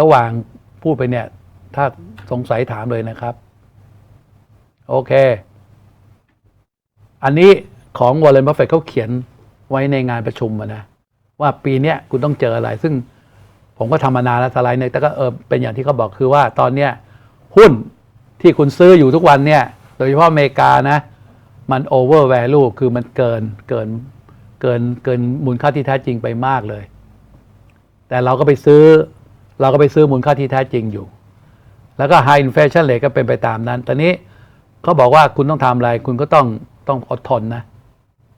ระหว่างพูดไปเนี่ย ถ้าสงสัยถามเลยนะครับ โอเค อันนี้ของวอลเลนบัฟเฟตเขาเขียนไว้ในงานประชุมนะว่าปีนี้คุณต้องเจออะไร ซึ่งผมก็ทำมานานแล้วสไลด์เนี่ยแต่ก็เออเป็นอย่างที่เขาบอกคือว่าตอนเนี้ยหุ้นที่คุณซื้ออยู่ทุกวันเนี่ย โดยเฉพาะอเมริกานะ มันโอเวอร์แวลูคือมันเกินเกินเกินเกินมูลค่าที่แท้จริงไปมากเลย แต่เราก็ไปซื้อ เราก็ไปซื้อมูลค่าที่แท้จริงอยู่ แล้วก็ high inflation rate ก็เป็นไปตามนั้น ตอนนี้เขาบอกว่าคุณต้องทำอะไร คุณก็ต้องต้องอดทนนะ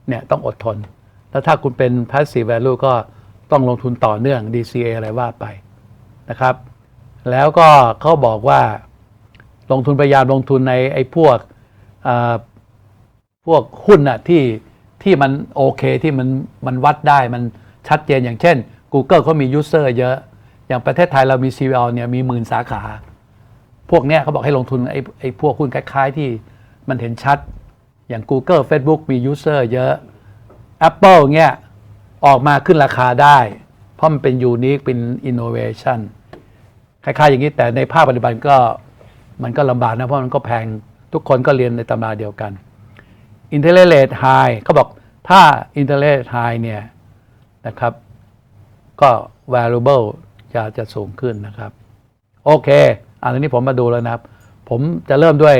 เนี่ยต้องอดทน แล้วถ้าคุณเป็น passive value ก็ต้องลงทุนต่อเนื่อง DCA อะไรว่าไปนะครับ แล้วก็เขาบอกว่า ลงทุนพยายามลงทุนในไอ้พวกพวกหุ้นน่ะที่ที่มันโอเคที่มันมันวัดได้มันชัดเจนอย่างเช่น Google เขามี user เยอะ อย่างประเทศไทยเรามี CVL เนี่ยมีหมื่นสาขา พวกเนี้ยเขาบอกให้ลงทุนไอ้ไอ้พวกหุ้นคล้าย ๆ ที่มันเห็นชัด อย่าง Google Facebook มี user เยอะ Apple เงี้ยออกมาขึ้นราคาได้ เพราะมันเป็น unique เป็น innovation คล้าย ๆ อย่างนี้แต่ในภาคปฏิบัติก็มันก็ลำบากนะ เพราะมันก็แพงทุกคนก็เรียนในตำราเดียวกัน interest rate high เขาบอกถ้า interest rate high เนี่ยนะครับก็ variable จะจะสูงขึ้นนะครับ โอเคอันนี้ผมมาดูแล้วนะครับ ผมจะเริ่มด้วย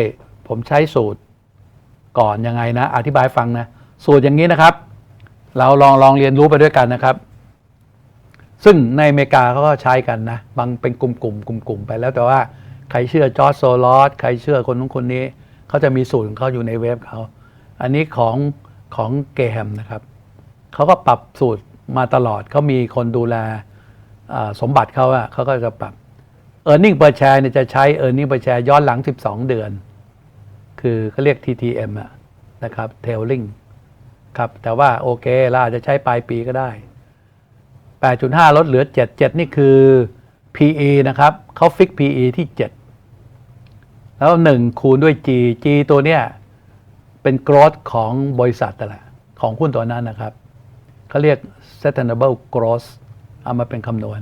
ผมใช้สูตรก่อนยังไงนะ อธิบายฟังนะ สูตรอย่างนี้นะครับ เราลองลองเรียนรู้ไปด้วยกันนะครับ ซึ่งในอเมริกาเขาก็ใช้กันนะ บางเป็นกลุ่มๆกลุ่มๆไปแล้วแต่ว่าใครเชื่อจอร์จโซลอสใครเชื่อคนนู้นคนนี้เขาจะมีสูตรของเขาอยู่ในเว็บเขาอันนี้ของของเกแฮมนะครับเขาก็ปรับสูตรมาตลอดเขามีคนดูแล สมบัติเขาอะเขาก็จะปรับ e a r n i n g per share เนี่ยจะใช้ e a r n i n g per share ย้อนหลัง 12 เดือน คือเขาเรียก TTM อะนะครับ tailing ครับ แต่ว่าโอเคเราอาจจะใช้ปลายปีก็ได้ 8.5 ลดเหลือ 7 7 นี่คือ PE นะครับเขาฟิก PE ที่ 7 แล้ว 1 คูณด้วย G G ตัวเนี้ยเป็น growth ของบริษัทแต่ละของหุ้นตัวนั้นนะครับเขาเรียก sustainable growth เอามาเป็นคำนวณ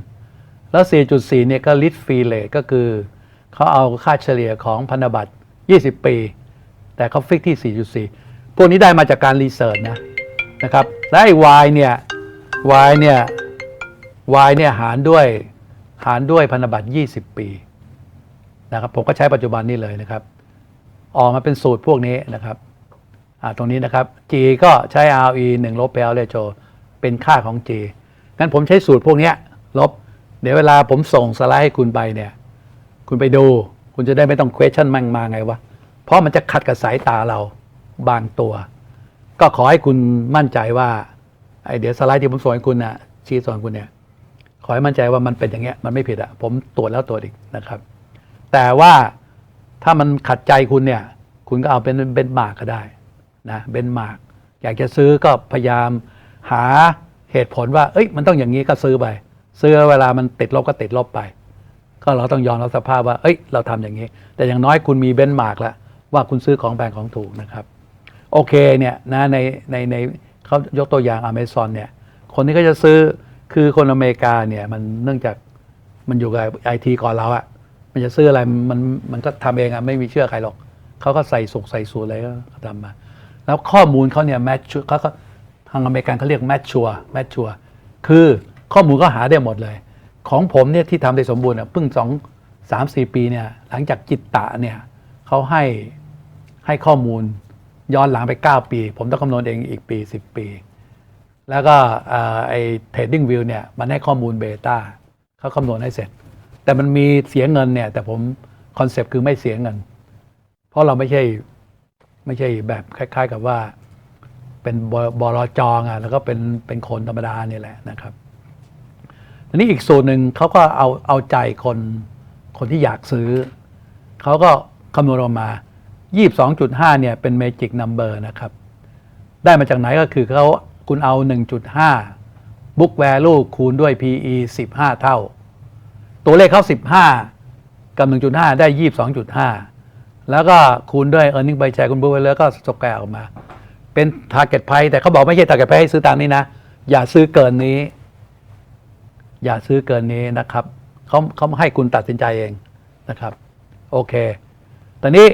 แล้ว 4.4 เนี่ยก็ lead free rate ก็คือเขาเอาค่าเฉลี่ยของพันธบัตร 20 ปี แต่เขาฟิกที่ 4.4 พวกนี้ได้มาจากการรีเสิร์ชนะนะครับ และไอ้ Y เนี่ย Y เนี่ย Y เนี่ยหารด้วยหารด้วยพันธบัตร 20 ปีนะครับผมก็ใช้ปัจจุบันนี้เลยนะครับ ออกมาเป็นสูตรพวกนี้นะครับอ่าตรงนี้นะครับ G ก็ใช้ RE 1ลบ PL ratio เป็นค่าของ G งั้นผมใช้สูตรพวกนี้ลบ เดี๋ยวเวลาผมส่งสไลด์ให้คุณไปเนี่ย คุณไปดู คุณจะได้ไม่ต้อง question มั่งมาไงวะ เพราะมันจะขัดกับสายตาเราบางตัว ก็ขอให้คุณมั่นใจว่าไอเดี๋ยวสไลด์ที่ผมส่งให้คุณนะชี้สอนคุณเนี่ย ขอให้มั่นใจว่ามันเป็นอย่างเงี้ย มันไม่ผิดอะผมตรวจแล้วตรวจอีกนะครับ แต่ว่าถ้ามันขัดใจคุณเนี่ย คุณก็เอาเป็นเบนมาร์กก็ได้นะ เบนมาร์กอยากจะซื้อก็พยายามหา เหตุผลว่า เอ้ย มันต้องอย่างนี้ก็ซื้อไป ซื้อเวลามันติดลบก็ติดลบไป ก็เราต้องยอมรับสภาพว่า เอ้ย เราทำอย่างนี้ แต่อย่างน้อยคุณมีเบนมาร์กแล้วว่าคุณซื้อของแพงของถูกนะครับ โอเคเนี่ยนะในในในเขายกตัวอย่างอเมซอนเนี่ย คนที่เขาจะซื้อคือคนอเมริกาเนี่ยมันเนื่องจากมันอยู่กับไอทีก่อนเราอะมันจะซื้ออะไรมันมันก็ทำเองอะไม่มีเชื่อใครหรอกเขาก็ใส่สุกใส่สูตรอะไรก็ทำมา แล้วข้อมูลเขาเนี่ยแมทช์เขา ทางอเมริกันเขาเรียกแมทชัวแมทชัวคือข้อมูลก็หาได้หมดเลย ของผมเนี่ยที่ทำได้สมบูรณ์อะเพิ่งสองสามสี่ปีเนี่ยหลังจากจิตตะเนี่ยเขาให้ให้ข้อมูลย้อนหลังไป 9 ปี ผมต้องคำนวณเองอีกปี 10 ปี แล้วก็ไอ้ trading view เนี่ยมันให้ข้อมูลเบต้าเขาคำนวณให้เสร็จ แต่มันมีเสียเงินเนี่ย แต่ผมคอนเซปต์คือไม่เสียเงิน เพราะเราไม่ใช่ไม่ใช่แบบคล้าย ๆ กับว่า เป็นบบลจองอะแล้วก็เป็นเป็นคนธรรมดาเนี่ยแหละนะครับทีนี้อีกส่วนหนึ่งเขาก็เอาเอาใจคนคนที่อยากซื้อ เขาก็คำนวณออกมา 22.5 เนี่ยเป็น magic number นะครับ ได้มาจากไหนก็คือเขาคุณเอา 1.5 book value คูณด้วย PE 15 เท่า ตัวเลขเขา15 กับ 1.5 ได้ 22.5 แล้วก็คูณด้วย earning by share คุณบุ๊กไว้แล้วก็สแกออกมา เป็น target price แต่เขาบอกไม่ใช่ target price ให้ซื้อตามนี้นะ อย่าซื้อเกินนี้ อย่าซื้อเกินนี้นะครับเขาเขาให้คุณตัดสินใจเองนะครับ โอเค ตอนนี้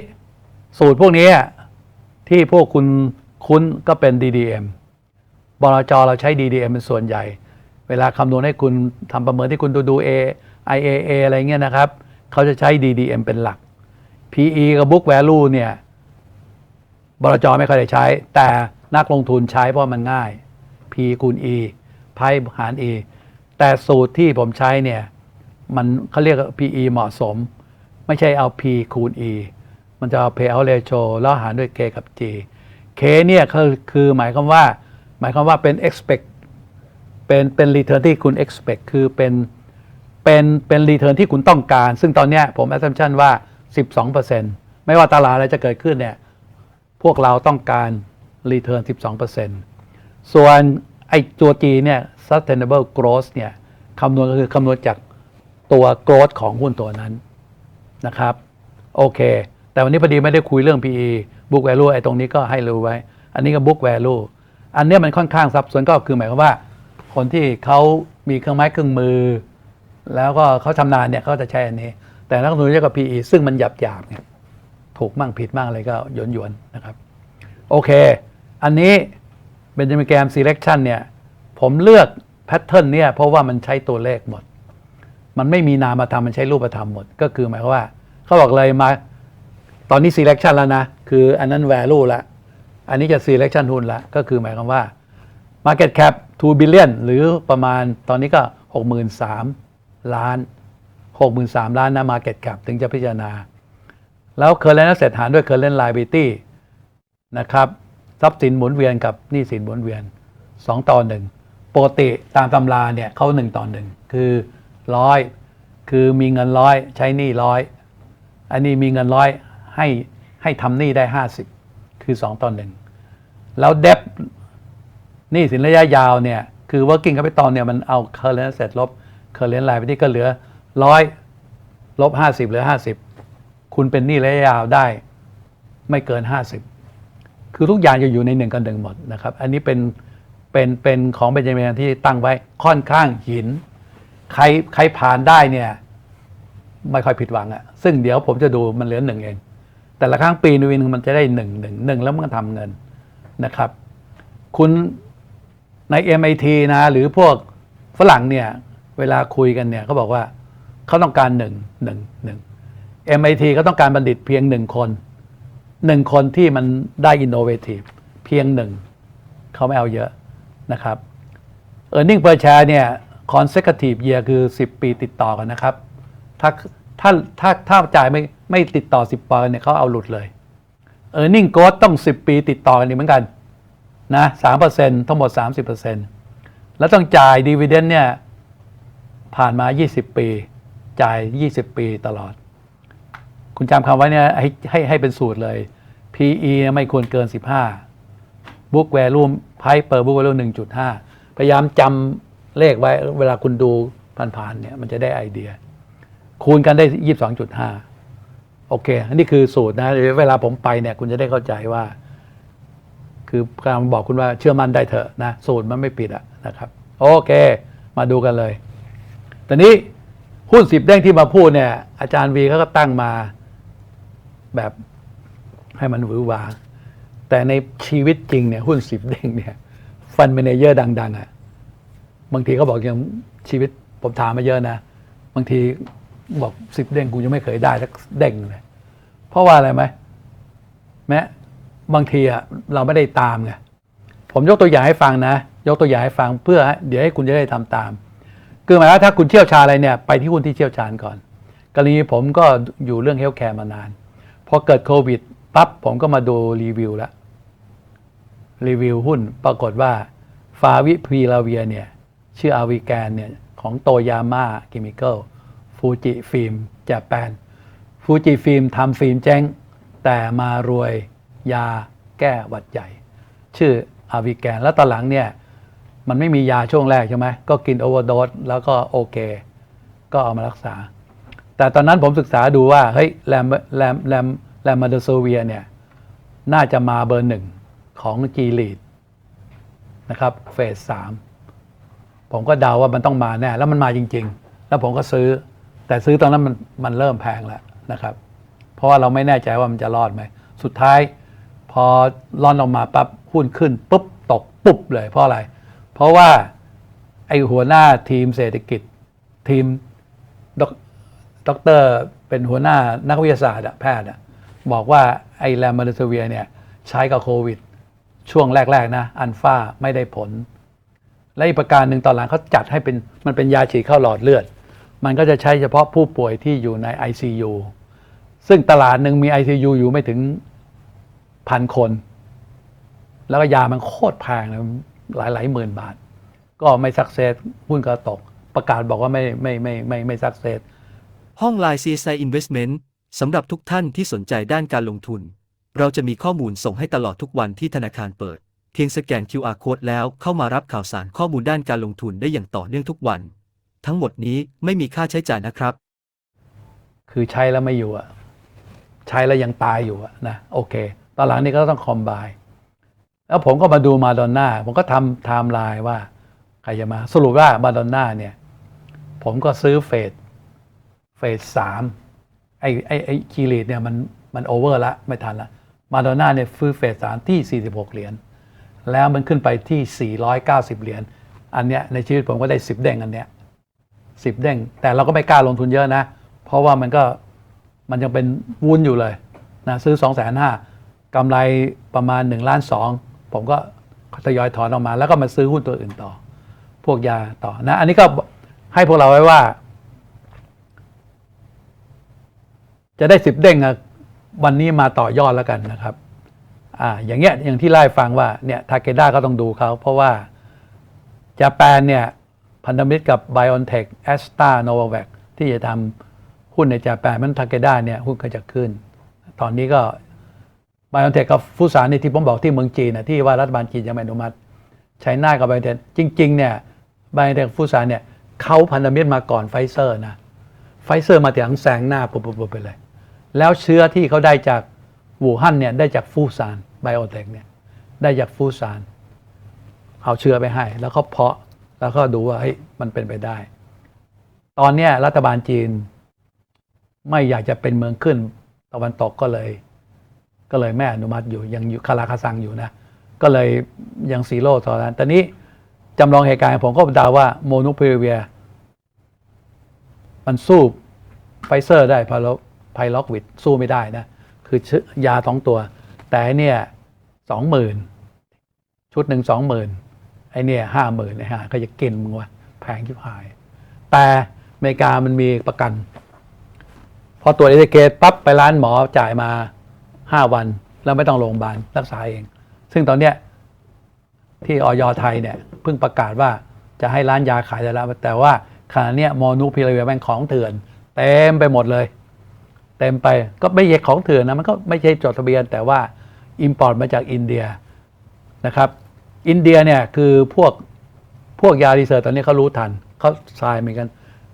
สูตรพวกนี้ที่พวกคุณคุ้นก็เป็น DDM บลจเราใช้ DDM เป็นส่วนใหญ่ เวลาคำนวณให้คุณทำประเมินที่คุณดูดู A IAA อะไรเงี้ยนะครับ เขาจะใช้ DDM เป็นหลัก PE กับ Book Value เนี่ย บลจไม่ค่อยได้ใช้ แต่นักลงทุนใช้เพราะมันง่าย P คูณ E ไพ่หาร E แต่สูตรที่ผมใช้เนี่ย มันเขาเรียก PE เหมาะสม ไม่ใช่เอา P คูณ E มันจะเอา payout ratio แล้วหารด้วย K กับ G K เนี่ยคือคือหมายความว่า หมายความว่าเป็น expect เป็นเป็น return ที่คุณ expect คือเป็นเป็นเป็น return ที่คุณต้องการ ซึ่งตอนเนี้ยผม assumption ว่า 12%ไม่ว่าตลาดอะไรจะเกิดขึ้นเนี่ย พวกเราต้องการ return 12%ส่วนไอ้ตัว G เนี่ย sustainable growth เนี่ยคำนวณก็คือคำนวณจากตัว growth ของหุ้นตัวนั้นนะครับ โอเค แต่วันนี้พอดีไม่ได้คุยเรื่อง PE book value ไอ้ตรงนี้ก็ให้รู้ไว้ อันนี้ก็ book value อันเนี้ยมันค่อนข้างซับซ้อนก็คือหมายความว่า คนที่เขามีเครื่องไม้เครื่องมือ แล้วก็เขาชำนาญเนี่ยเขาจะใช้อันนี้ แต่นักลงทุนเรียกว่า PE ซึ่งมันหยาบหยาบๆเนี่ย ถูกมั่งผิดมั่งอะไรก็หยวนหยวนๆนะครับ โอเค อันนี้เบนจามินแกรม selection เนี่ย ผมเลือกแพทเทิร์นเนี่ย เพราะว่ามันใช้ตัวเลขหมด มันไม่มีนามธรรมมันใช้รูปธรรมหมด ก็คือหมายความว่า เขาบอกเลยมาตอนนี้ selection แล้วนะ คืออันนั้น value ละ อันนี้จะ selection หุ้นละ ก็คือหมายความว่า market cap 2 billion หรือประมาณตอนนี้ก็ 63 ล้าน 63 ล้านนะ market cap ถึงจะพิจารณา แล้ว current asset หารด้วย current liability นะครับทรัพย์สินหมุนเวียนกับหนี้สินหมุนเวียน 2 ต่อ1ปกติตามตำราเนี่ยเขา1ต่อ1คือร้อยคือมีเงินร้อยใช้หนี้ร้อยอันนี้มีเงินร้อยให้ให้ทำหนี้ได้ 50 คือ 2 ต่อ1แล้วเดบหนี้สินระยะยาวเนี่ยคือ working capital เนี่ยมันเอา current asset ลบ current liability ก็เหลือร้อยลบ50เหลือ 50 คุณเป็นหนี้ระยะยาวได้ไม่เกิน 50 คือทุกอย่างจะอยู่ในหนึ่งกับหนึ่งหมดนะครับ อันนี้เป็นเป็นเป็นของเบนจามินที่ตั้งไว้ค่อนข้างหิน ใครใครผ่านได้เนี่ยไม่ค่อยผิดหวังอะซึ่งเดี๋ยวผมจะดูมันเหลือหนึ่งเอง แต่ละครั้งปีนึงมันจะได้หนึ่งหนึ่งหนึ่งแล้วมันก็ทำเงินนะครับ คุณใน MIT นะ หรือพวกฝรั่งเนี่ย เวลาคุยกันเนี่ยเขาบอกว่าเขาต้องการหนึ่งหนึ่งหนึ่ง MIT เขาต้องการบัณฑิตเพียงหนึ่งคนหนึ่งคนที่มันได้ innovative เพียงหนึ่งเขาไม่เอาเยอะนะครับ e a r n i n g per share เนี่ย consecutive year คือ 10 ปีติดต่อกันนะครับ ถ้าถ้าถ้าถ้าจ่ายไม่ไม่ติดต่อ 10ปีเนี่ยเขาเอาหลุดเลย e a r n i n g growth ต้อง 10 ปีติดต่อกันอีกเหมือนกันนะ3%ทั้งหมด 30%แล้วต้องจ่าย dividend เนี่ยผ่านมา 20 ปี จ่าย 20 ปีตลอด คุณจำคำไว้เนี่ยให้ให้ให้เป็นสูตรเลย PE เนี่ยไม่ควรเกิน 15 Book Value Price per Book Value 1.5 พยายามจำเลขไว้เวลาคุณดูผ่านๆเนี่ยมันจะได้ไอเดีย คูณกันได้ 22.5 โอเค อันนี้คือสูตรนะ เวลาผมไปเนี่ยคุณจะได้เข้าใจว่า คือการบอกคุณว่าเชื่อมั่นได้เถอะนะ สูตรมันไม่ผิดอะนะครับ โอเค มาดูกันเลย ตอนนี้หุ้นสิบเด้งที่มาพูดเนี่ยอาจารย์วีเขาก็ตั้งมา แบบให้มันหวือหวา แต่ในชีวิตจริงเนี่ยหุ้นสิบเด้งเนี่ยฟันเมนเจอร์ดังๆอะ่ะบางทีเขาบอกยังชีวิตผมถามมาเยอะนะ บางทีบอกสิบเด้งกูยังไม่เคยได้สักเด้งเลย เพราะว่าอะไรไหมแม้บางทีอะเราไม่ได้ตามไงผมยกตัวอย่างให้ฟังนะ ยกตัวอย่างให้ฟังเพื่อ เดี๋ยวให้คุณจะได้ทำตาม คือหมายว่าถ้าคุณเชี่ยวชาญอะไรเนี่ยไปที่หุ้นที่เชี่ยวชาญก่อนกรณีผมก็อยู่เรื่องเฮลท์แคร์มานาน พอเกิดโควิดปั๊บผมก็มาดูรีวิวแล้วรีวิวหุ้นปรากฏว่าฟาวิพีลาเวียเนี่ยชื่ออาวิแกนเนี่ยของโตยาม่าเคมีคอลฟูจิฟิล์มญี่ปุ่นฟูจิฟิล์มทำฟิล์มแจ้ง แต่มารวยยาแก้หวัดใหญ่ ชื่ออาวิแกนแล้วตอนหลังเนี่ยมันไม่มียาช่วงแรกใช่ไหมก็กินโอเวอร์โดสแล้วก็โอเค ก็เอามารักษา แต่ตอนนั้นผมศึกษาดูว่าเฮ้ยแรมแรมแรมแรมมาเดโซเวียเนี่ยน่าจะมาเบอร์หนึ่งของจีลีดนะครับเฟสสามผมก็เดาว่ามันต้องมาแน่ แล้วมันมาจริง ๆ แล้วผมก็ซื้อ แต่ซื้อตอนนั้นมันมันเริ่มแพงแล้วนะครับ เพราะว่าเราไม่แน่ใจว่ามันจะรอดไหม สุดท้ายพอร่อนออกมาปั๊บหุ้นขึ้นปุ๊บตกปุ๊บเลยเพราะอะไร เพราะว่าไอหัวหน้าทีมเศรษฐกิจทีม ด็อกเตอร์เป็นหัวหน้านักวิทยาศาสตร์แพทย์บอกว่าไอแลมมาเดเวียเนี่ยใช้กับโควิด ช่วงแรก ๆ นะ อันฟ้าไม่ได้ผล และอีกประการหนึ่งตอนหลังเขาจัดให้เป็นมันเป็นยาฉีดเข้าหลอดเลือด มันก็จะใช้เฉพาะผู้ป่วยที่อยู่ใน ICU ซึ่งตลาดหนึ่งมี ICU อยู่ไม่ถึงพันคน แล้วก็ยามันโคตรแพงเลยหลายหลายหมื่นบาท ก็ไม่สักเซสหุ้นก็ตก ประกาศบอกว่าไม่ไม่ไม่ไม่ไม่สักเซส ห้อง Line CSI Investment สำหรับทุกท่านที่สนใจด้านการลงทุน เราจะมีข้อมูลส่งให้ตลอดทุกวันที่ธนาคารเปิด เพียงสแกน QR Code แล้วเข้ามารับข่าวสารข้อมูลด้านการลงทุนได้อย่างต่อเนื่องทุกวัน ทั้งหมดนี้ไม่มีค่าใช้จ่ายนะครับ คือใช้แล้วไม่อยู่อะใช้แล้วยังตายอยู่อะนะโอเค ตอนหลังนี้ก็ต้องคอมไบแล้วผมก็มาดูมาดอนน่าผมก็ทำไทม์ไลน์ว่าใครจะมาสรุปว่ามาดอนน่าเนี่ย ผมก็ซื้อเฟสเฟ สสามไอ้ไอ้ไอ้คีรีดเนี่ยมันมันโอเวอร์ละไม่ทันละมาดอน่าเนี่ยฟื้นเฟสสามที่ 46 เหรียญแล้วมันขึ้นไปที่ 490 เหรียญอันเนี้ยในชีวิตผมก็ได้ 10 เด้งอันเนี้ยสิบเด้ง แต่เราก็ไม่กล้าลงทุนเยอะนะ เพราะว่ามันก็มันยังเป็นวุ้นอยู่เลยนะซื้อ2องแสนห้ากำไรประมาณ1ล้านสองผมก็ทยอยถอนออกมา แล้วก็มาซื้อหุ้นตัวอื่นต่อ พวกยาต่อนะ อันนี้ก็ให้พวกเราไว้ว่า จะได้สิบเด้งอะวันนี้มาต่อยอดแล้วกันนะครับอ่าอย่างเงี้ยอย่างที่ไล่ฟังว่าเนี่ยทาเกด้าก็ต้องดูเขาเพราะว่าจแปนเนี่ยพันธมิตรกับ b i o n t e c h a s t r a n o v a v a c ที่จะทำหุ้นในจแปนมันทาเกด้าเนี่ยหุ้นก็จะขึ้น ตอนนี้ก็ b i o n t e c h กับฟุสานนี่ที่ผมบอกที่เมืองจีนนะที่ว่ารัฐบาลจีนยังไม่อนุมัติใช้หน้ากับ b i o n t e c h จริงๆเนี่ย b i o n t e c h ฟุสานเนี่ยเขาพันธมิตรมาก่อนไฟเซอร์นะไฟเซอร์มาถึงแซงหน้าปุ๊บๆไปเลย แล้วเชื้อที่เขาได้จากวู่ฮั่นเนี่ยได้จากฟูซานไบโอเทคเนี่ยได้จากฟูซานเอาเชื้อไปให้ แล้วก็เพาะแล้วก็ดูว่าเฮ้ยมันเป็นไปได้ ตอนเนี้ยรัฐบาลจีน ไม่อยากจะเป็นเมืองขึ้นตะวันตกก็เลย ก็เลยไม่อนุมัติอยู่ยังอยู่คาราคาซังอยู่นะก็เลยยังซีโร่ตอนนั้นตอนนี้จำลองเหตุการณ์ผมก็เดาว่าโมนูพิเวีย มันสู้ไฟเซอร์ได้พารา ไพล็อกวิดสู้ไม่ได้นะ คือชื่อยาสองตัว แต่เนี่ยสองหมื่นชุดหนึ่งสองหมื่นไอเนี่ยห้าหมื่นไอ้ห่าก็จะกินมึงวะแพงชิบหาย แต่อเมริกามันมีประกัน พอตรวจเอทเกตปั๊บไปร้านหมอจ่ายมาห้าวัน แล้วไม่ต้องโรงพยาบาลรักษาเอง ซึ่งตอนเนี้ยที่ออยไทยเนี่ยเพิ่งประกาศว่าจะให้ร้านยาขายได้แล้วแต่ว่าขณะเนี้ยโมนูพิลาเวียแม่งของเถื่อนเต็มไปหมดเลย เต็มไปก็ไม่ใช่ของเถื่อนนะมันก็ไม่ใช่จดทะเบียน แต่ว่าอิมพอร์ตมาจากอินเดียนะครับ อินเดียเนี่ยคือพวกพวกยารีเสิร์ชตอนนี้เขารู้ทันเขาทรายเหมือนกัน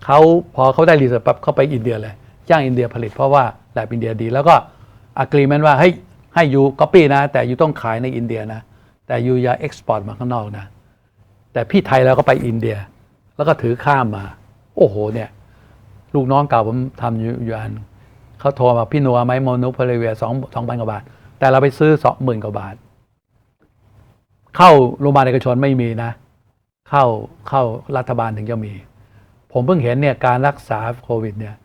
เขาพอเขาได้รีเสิร์ชปั๊บเขาไปอินเดียเลยจ้างอินเดียผลิตเพราะว่าแลบอินเดียดี แล้วก็อะกรีเมนว่าให้ให้ยูก๊อปปี้นะ แต่ยูต้องขายในอินเดียนะ แต่ยูอย่าเอ็กซ์พอร์ตมาข้างนอกนะ แต่พี่ไทยเราก็ไปอินเดีย แล้วก็ถือข้ามมา โอ้โหเนี่ย ลูกน้องเก่าผมทำอยู่อยู่อัน เขาโทรมาพี่นัวไหมโมนูเพลเวียสองสองพันกว่าบาท แต่เราไปซื้อสองหมื่นกว่าบาท เข้าโรงพยาบาลเอกชนไม่มีนะ เข้าเข้ารัฐบาลถึงจะมี ผมเพิ่งเห็นเนี่ยการรักษาโควิดเนี่ย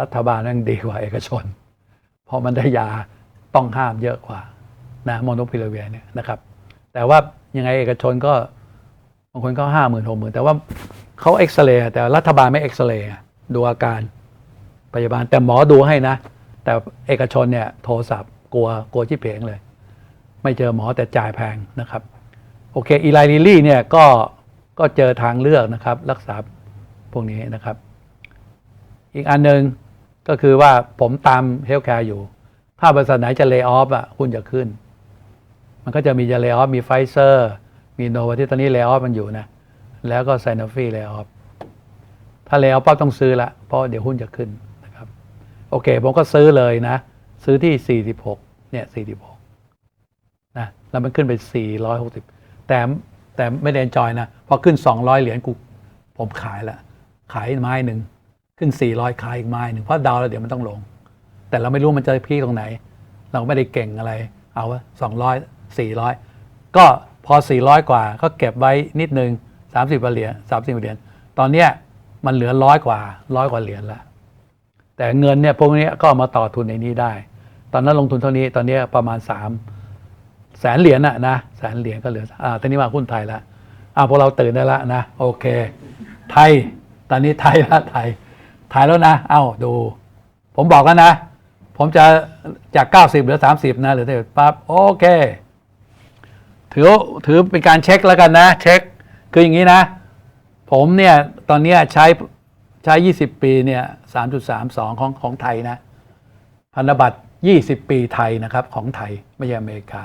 รัฐบาลนั่งดีกว่าเอกชน เพราะมันได้ยาต้องห้ามเยอะกว่านะโมโนพิลเวียเนี่ยนะครับ แต่ว่ายังไงเอกชนก็บางคนก็ห้าหมื่นหกหมื่นแต่ว่าเขาเอ็กซเรย์แต่รัฐบาลไม่เอ็กซเรย์ดูอาการ พยาบาล แต่หมอดูให้นะ แต่เอกชนเนี่ยโทรศัพท์กลัวกลัวชิบเพงเลย ไม่เจอหมอแต่จ่ายแพงนะครับ โอเคอีไลลิลี่เนี่ยก็ก็เจอทางเลือกนะครับ รักษาพวกนี้นะครับ อีกอันหนึ่งก็คือว่าผมตามเฮลท์แคร์อยู่ ถ้าบริษัทไหนจะเลิกออฟอะหุ้นจะขึ้น มันก็จะมีจะเลิกออฟมีไฟเซอร์มีโนวาที่ตอนนี้เลิกออฟมันอยู่นะ แล้วก็ไซโนฟีเลิกออฟถ้าแล้วปั๊บต้องซื้อละเพราะเดี๋ยวหุ้นจะขึ้น โอเค ผมก็ซื้อเลยนะ ซื้อที่ 46 เนี่ย 46 นะ แล้วมันขึ้นไป 460 แต่แต่ไม่ได้จอยนะ พอขึ้น 200 เหรียญกูผมขายละขายไม้หนึ่ง ขึ้น 400 ขายอีกไม้หนึ่งเพราะดาวแล้วเดี๋ยวมันต้องลง แต่เราไม่รู้มันจะพีตรงไหน เราไม่ได้เก่งอะไร เอาว่า200 400 ก็พอ 400 กว่าก็เก็บไว้นิดนึง 30 เหรียญ 30 เหรียญ ตอนเนี้ยมันเหลือร้อยกว่าร้อยกว่าเหรียญและ แต่เงินเนี่ยพวกนี้ก็มาต่อทุนในนี้ได้ ตอนนั้นลงทุนเท่านี้ตอนนี้ประมาณ 3 แสนเหรียญอะนะแสนเหรียญก็เหลืออ่าตอนนี้มาหุ้นไทยละอ่าพวกเราตื่นได้ละนะโอเค ไทยตอนนี้ไทยละไทยไทยแล้วนะเอ้าดู ผมบอกแล้วนะ ผมจะจาก 90เหลือ 30 นะเหลือแต่ปั๊บโอเคถือถือเป็นการเช็คแล้วกันนะ เช็คคืออย่างนี้นะ ผมเนี่ยตอนนี้ใช้ใช้ 20 ปีเนี่ย 3.32 ของของไทยนะพันธบัตร 20 ปีไทยนะครับของไทยไม่ใช่อเมริกา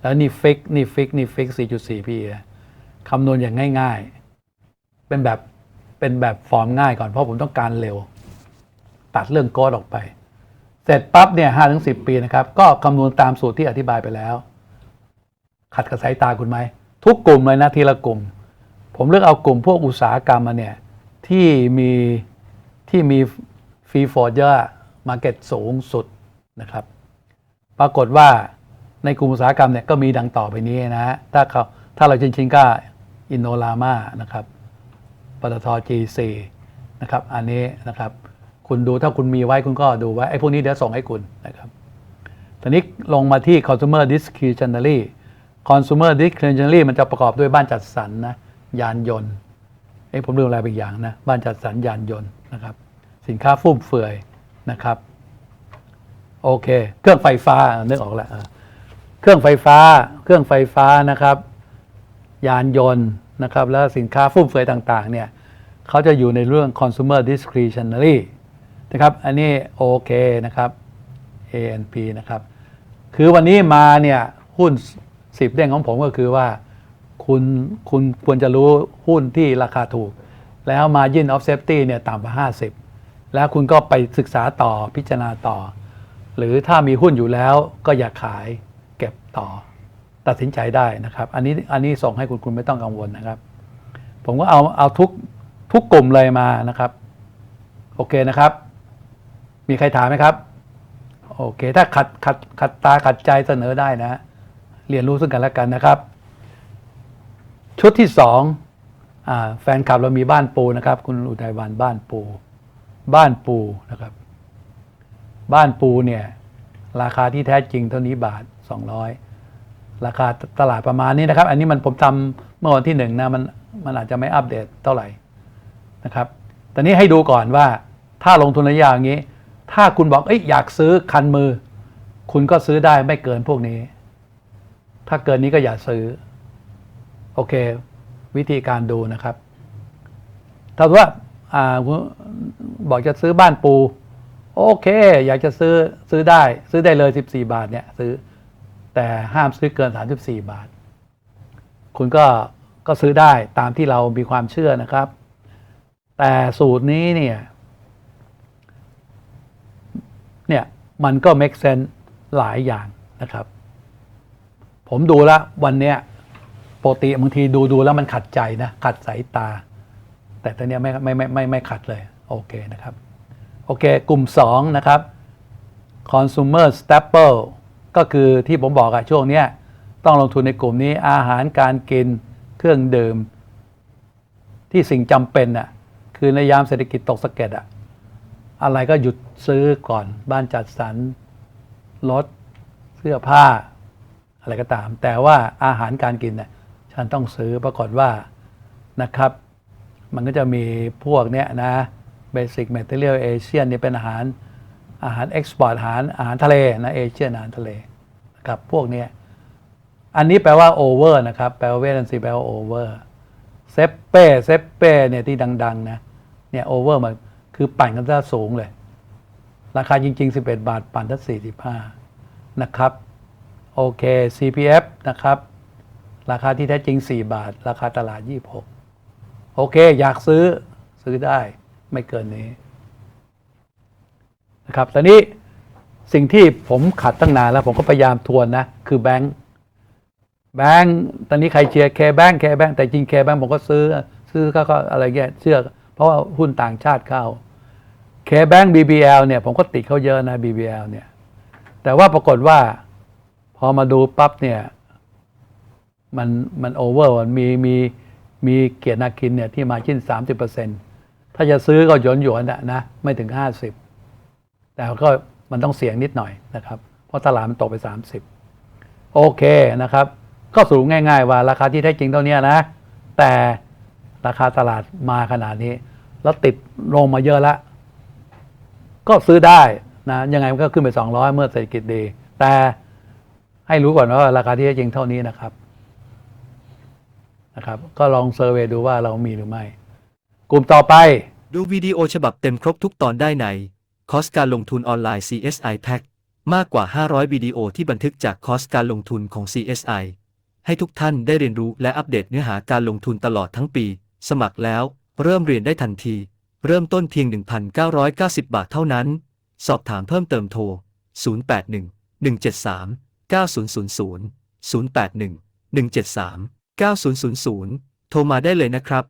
แล้วนี่ฟิกนี่ฟิกนี่ฟิก 4.4 ปีคำนวณอย่างง่าย ๆ เป็นแบบเป็นแบบฟอร์มง่ายก่อนเพราะผมต้องการเร็ว ตัดเรื่องโกดออกไป เสร็จปั๊บเนี่ยห้าถึงสิปีนะครับ ก็คำนวณตามสูตรที่อธิบายไปแล้ว ขัดกับสายตาคุณไหม ทุกกลุ่มเลยนะทีละกลุ่ม ผมเลือกเอากลุ่มพวกอุตสาหกรรมมาเนี่ยที่มี ที่มีฟรีฟอร์ดเยอะมาเก็ตสูงสุดนะครับ ปรากฏว่าในกลุ่มอุตสาหกรรมเนี่ยก็มีดังต่อไปนี้นะฮะถ้าเขาถ้าเราจริงๆก็อินโนลามานะครับปตท G4 นะครับ อันนี้นะครับ คุณดูถ้าคุณมีไว้คุณก็ดูไว้ไอ้พวกนี้เดี๋ยวส่งให้คุณนะครับตอนนี้ลงมาที่ consumer discretionary consumer discretionary มันจะประกอบด้วยบ้านจัดสรรนะยานยนต์ อ้ยผมลืมอะไรไปอีกอย่างนะ บ้านจัดสรรยานยนต์นะครับ สินค้าฟุ่มเฟือยนะครับ โอเค เครื่องไฟฟ้านึกออกแล้วเออเครื่องไฟฟ้า เครื่องไฟฟ้านะครับ ยานยนต์นะครับ แล้วสินค้าฟุ่มเฟือยต่างๆ เนี่ยเขาจะอยู่ในเรื่อง consumer discretionary นะครับ อันนี้โอเคนะครับ ANP นะครับ คือวันนี้มาเนี่ยหุ้น10เด้งของผมก็คือว่า คุณคุณควรจะรู้หุ้นที่ราคาถูก แล้ว margin of safety เนี่ยต่ำกว่า 50 แล้วคุณก็ไปศึกษาต่อพิจารณาต่อ หรือถ้ามีหุ้นอยู่แล้วก็อย่าขายเก็บต่อ ตัดสินใจได้นะครับ อันนี้อันนี้ส่งให้คุณคุณไม่ต้องกังวลนะครับ ผมก็เอาเอาทุกทุกกลุ่มเลยมานะครับ โอเคนะครับ มีใครถามไหมครับ โอเค ถ้าขัดขัดขัดตาขัดใจเสนอได้นะ เรียนรู้ซึ่งกันและกันนะครับ ชุดที่สองอแฟนคลับเรามีบ้านปูนะครับ คุณอุทัยวันบ้านปู บ้านปูนะครับ บ้านปูเนี่ย ราคาที่แท้จริงเท่านี้บาท 200 ราคาตลาดประมาณนี้นะครับ อันนี้มันผมทำเมื่อวันที่หนึ่งนะมันมันอาจจะไม่อัปเดตเท่าไหร่นะครับแต่นี้ให้ดูก่อนว่าถ้าลงทุนระยะอย่างนี้ ถ้าคุณบอกเอ้ยอยากซื้อคันมือ คุณก็ซื้อได้ไม่เกินพวกนี้ ถ้าเกินนี้ก็อย่าซื้อ โอเค วิธีการดูนะครับถ้าว่าอบอกจะซื้อบ้านปู โอเค อยากจะซื้อซื้อได้ ซื้อได้เลย 14 บาทเนี่ยซื้อแต่ห้ามซื้อเกิน 34 บาท คุณก็ก็ซื้อได้ตามที่เรามีความเชื่อนะครับ แต่สูตรนี้เนี่ยเนี่ยมันก็ make sense หลายอย่างนะครับ ผมดูแล้ววันเนี้ย ปกติบางทีดูดูแล้วมันขัดใจนะขัดสายตา แต่ตอนนี้ไม่ไม่ไม่ไม่ไม่ขัดเลย โอเคนะครับ โอเค กลุ่ม 2 นะครับ consumer staple ก็คือที่ผมบอกอะช่วงเนี้ยต้องลงทุนในกลุ่มนี้อาหารการกินเครื่องดื่ม ที่สิ่งจำเป็นอะคือในยามเศรษฐกิจตกสะเก็ดอะอะไรก็หยุดซื้อก่อนบ้านจัดสรรรถเสื้อผ้า อะไรก็ตาม แต่ว่าอาหารการกินเนี่ย ฉันต้องซื้อปรากฏว่านะครับ มันก็จะมีพวกเนี้ยนะ Basic Material Asian เนี่เป็นอาหารอาหารเอ็กซ์พอร์ตอาหารอาหารทะเลนะเอเชียนอาหารทะเลนะครับพวกเนี้ยอันนี้แปลว่า over นะครับ แปลว่าเวทันซีแปลว่า over เซปเป้เซปเป้เนี่ยที่ดัง ๆ นะเนี่ย over มันคือปั่นกันซะสูงเลย ราคาจริง ๆ 11 บาท ปั่นทั้ง45 นะครับ โอเค CPF นะครับ ราคาที่แท้จริง 4 บาท ราคาตลาด 26 โอเค อยากซื้อซื้อได้ไม่เกินนี้นะครับตอนนี้สิ่งที่ผมขัดตั้งนานแล้วผมก็พยายามทวนนะ คือแบงค์แบงค์ตอนนี้ใครเชียร์แคแบงค์แคแบงค์แต่จริงแคแบงค์ผมก็ซื้อซื้อก็ก็อะไรเงี้ยเชื่อ เพราะว่าหุ้นต่างชาติเข้า KBank BBL เนี่ยผมก็ติดเขาเยอะนะ BBL เนี่ยแต่ว่าปรากฏว่า พอมาดูปั๊บเนี่ย มันมันโอเวอร์มันมีมีมีเกียรตินาคินเนี่ยที่มาชิ้น 30%ถ้าจะซื้อก็หยวนหยวนอะนะไม่ถึง 50 แต่ก็มันต้องเสี่ยงนิดหน่อยนะครับ เพราะตลาดมันตกไป 30 โอเคนะครับ ก็สรุปง่าย ๆ ว่าราคาที่แท้จริงเท่านี้นะ แต่ราคาตลาดมาขนาดนี้ แล้วติดลงมาเยอะแล้วก็ซื้อได้นะยังไงมันก็ขึ้นไป 200 เมื่อเศรษฐกิจดี แต่ให้รู้ก่อนว่าราคาที่แท้จริงเท่านี้นะครับ นะครับ ก็ลองเซอร์เวยดูว่าเรามีหรือไม่ กลุ่มต่อไป ดูวิดีโอฉบับเต็มครบทุกตอนได้ในคอสการลงทุนออนไลน์ CSI Pack มากกว่า 500 วิดีโอที่บันทึกจากคอสการลงทุนของ CSI ให้ทุกท่านได้เรียนรู้และอัปเดตเนื้อหาการลงทุนตลอดทั้งปี สมัครแล้ว เริ่มเรียนได้ทันที เริ่มต้นเพียง 1,990 บาทเท่านั้น สอบถามเพิ่มเติมโทร 081 173 9000 081 173 9000 โทรมาได้เลยนะครับ